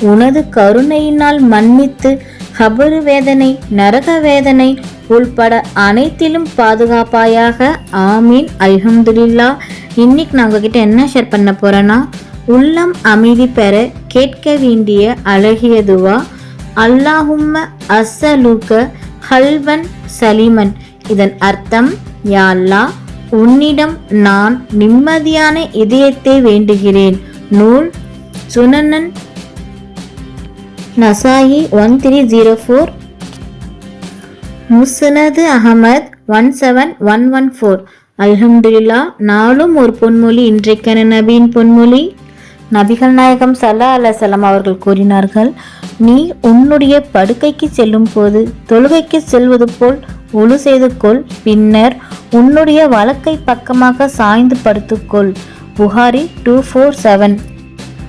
உனது கருணையினால் மன்னித்து கபரு வேதனை நரக வேதனை உள்பட அனைத்திலும் பாதுகாப்பாயாக. ஆமீன். அல்ஹம்துலில்லா. இன்னைக்கு நான் உங்ககிட்ட என்ன ஷேர் பண்ண போறேன்னா உள்ளம் அமைதி பெற கேட்க வேண்டிய அழகியதுவா அல்லாஹும்ம அசலுக ஹல்வன் சலிமன். இதன் அர்த்தம் யாழ்லா உன்னிடம் நான் நிம்மதியான இதயத்தை வேண்டுகிறேன். நூல் சுனனன் நசாயி ஒன் த்ரீ ஜீரோ ஃபோர். முசனது Ahmed one seven one one four. அல்ஹம்துல்லா நாளும் ஒரு பொன்மொழி இன்றைக்கான நபியின் பொன்மொழி. நபிகள் நாயகம் சல்லா அலசலம் அவர்கள் கூறினார்கள் நீ உன்னுடைய படுக்கைக்கு செல்லும் போது தொழுகைக்கு செல்வது போல் ஒழு செய்து கொள் பின்னர் உன்னுடைய வழக்கை பக்கமாக சாய்ந்து படுத்துக்கொள் புகாரி டூ ஃபோர் செவன்.